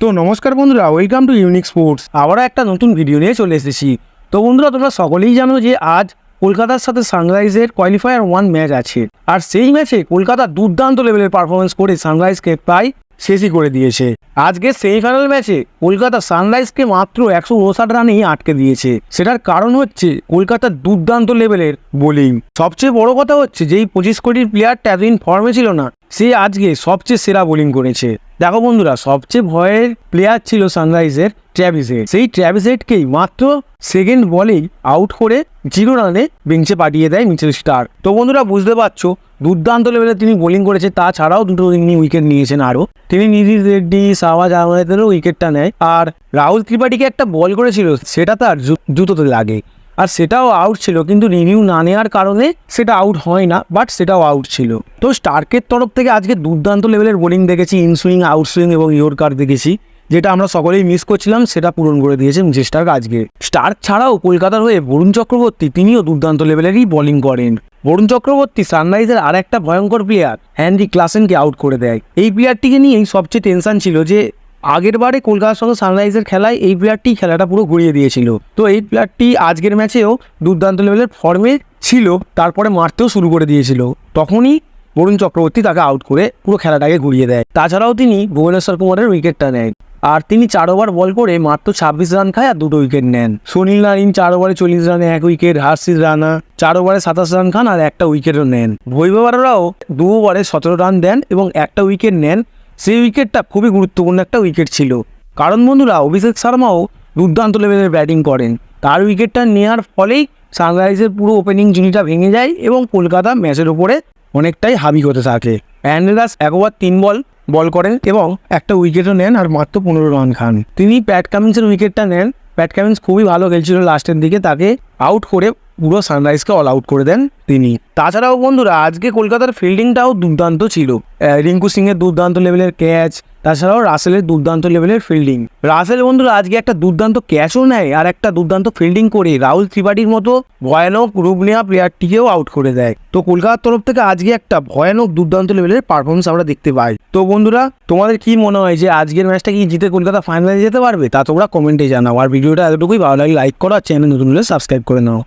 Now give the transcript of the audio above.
তো নমস্কার বন্ধুরা ওয়েলকাম টু ইউনিক স্পোর্টস আবারও একটা নতুন ভিডিও নিয়ে চলে এসেছি। তো বন্ধুরা, তোমরা সকলেই জানো যে আজ কলকাতার সাথে সানরাইজের কোয়ালিফায়ার ওয়ান ম্যাচ আছে। আর সেই ম্যাচে কলকাতা দুর্দান্ত লেভেলের পারফরমেন্স করে সানরাইজকে প্রায় শেষই করে দিয়েছে। আজকে সেমিফাইনাল ম্যাচে কলকাতা সানরাইজকে মাত্র একশো উনষাট রানেই আটকে দিয়েছে। সেটার কারণ হচ্ছে কলকাতার দুর্দান্ত লেভেলের বোলিং সবচেয়ে বড় কথা হচ্ছে যেই পঁচিশ কোটির প্লেয়ারটা এতদিন ফর্মে ছিল না সে আজকে সবচেয়ে সেরা বোলিং করেছে। দেখো বন্ধুরা, সবচেয়ে ভয়ের প্লেয়ার ছিল সানরাইজের ট্র্যাভিসেট সেই ট্র্যাভিসেটকেই মাত্র সেকেন্ড বলেই আউট করে জিরো রানে বেঞ্চে পাঠিয়ে দেয় মিচেল স্টার তো বন্ধুরা, বুঝতে পারছ, দুর্দান্ত লেভেলে তিনি বোলিং করেছে, তাছাড়াও দুটো তিনি উইকেট নিয়েছেন আরও। তিনি নিধিশ রেড্ডি, সাওয়াজ আহমেদেরও উইকেটটা নেয়। আর রাহুল ত্রিপাঠীকে একটা বল করেছিল, সেটা তার জুতোতে লাগে। আর সেটাও আউট ছিল, কিন্তু রিভিউ না নেওয়ার কারণে সেটা আউট হয় না বাট সেটাও আউট ছিল। তো স্টার্কের তরফ থেকে আজকে দুর্দান্ত লেভেলের বোলিং দেখেছি ইনসুইং আউটসুইং এবং ইয়র্কার দেখেছি, যেটা আমরা সকলেই মিস করছিলাম, সেটা পূরণ করে দিয়েছে মিচেল স্টার্ক আজকে। স্টার্ক ছাড়াও কলকাতার হয়ে বরুণ চক্রবর্তী তিনিও দুর্দান্ত লেভেলেরই বোলিং করেন। বরুণ চক্রবর্তী সানরাইজের আর একটা ভয়ঙ্কর প্লেয়ার হ্যান্ডি ক্লাসেনকে আউট করে দেয়। এই প্লেয়ারটিকে নিয়েই সবচেয়ে টেনশন ছিল যে আগের বারে কলকাতার সঙ্গে সানরাইজের খেলায় এই প্লেয়ারটি খেলাটা পুরো ঘুরিয়ে দিয়েছিল। তো এই প্লেয়ারটি আজকের ম্যাচেও দুর্দান্ত লেভেলের ফর্মে ছিল, তারপরে মারতেও শুরু করে দিয়েছিল। তখনই বরুণ চক্রবর্তী তাকে আউট করে পুরো খেলাটাকে ঘুরিয়ে দেয়। তাছাড়াও তিনি ভুবনেশ্বর কুমারের উইকেটটা নেন। আর তিনি চার ওভার বল করে মাত্র ছাব্বিশ রান খায় আর দুটো উইকেট নেন। সুনীল নারিন চার ওভারে চল্লিশ রানে এক উইকেট হার্ষিস রানা চার ওভারে সাতাশ রান খান আর একটা উইকেটও নেন। বৈভবাররাও দু ওভারে সতেরো রান দেন এবং একটা উইকেট নেন সেই উইকেটটা খুবই গুরুত্বপূর্ণ একটা উইকেট ছিল। কারণ বন্ধুরা, অভিষেক শর্মাও দুর্দান্ত লেভেলের ব্যাটিং করেন। তার উইকেটটা নেওয়ার ফলেই সানরাইজের পুরো ওপেনিং জুনিটা ভেঙে যায় এবং কলকাতা ম্যাচের উপরে অনেকটাই হাবি হতে থাকে। অ্যান্ডেলাস এক ওভার তিন বল বল করেন এবং একটা উইকেটও নেন আর মাত্র পনেরো রান খান। তিনি প্যাট কামিন্সের উইকেটটা নেন। প্যাট কামিন্স খুবই ভালো খেলছিল লাস্টের দিকে, তাকে আউট করে পুরো সানরাইজকে অল আউট করে দেন তিনি। তাছাড়াও বন্ধুরা, আজকে কলকাতার ফিল্ডিংটাও দুর্দান্ত ছিল। রিঙ্কু সিংয়ের দুর্দান্ত লেভেলের ক্যাচ তাছাড়াও রাসেলের দুর্দান্ত লেভেলের ফিল্ডিং রাসেল, বন্ধুরা, আজকে একটা দুর্দান্ত ক্যাচও নেয় আর একটা দুর্দান্ত ফিল্ডিং করে। রাহুল ত্রিপাঠীর মতো ভয়ানক রূপ নেওয়া প্লেয়ারটিকেও আউট করে দেয়। তো কলকাতার তরফ থেকে আজকে একটা ভয়ানক দুর্দান্ত লেভেলের পারফরমেন্স আমরা দেখতে পাই। তো বন্ধুরা, তোমাদের কি মনে হয় যে আজকের ম্যাচটা কি জিতে কলকাতা ফাইনালে যেতে পারবে? তা তোমরা কমেন্টে জানাও। আর ভিডিওটা এতটুকুই। ভালো লাগে লাইক করো আর চ্যানেল নতুন হলে সাবস্ক্রাইব করে নাও।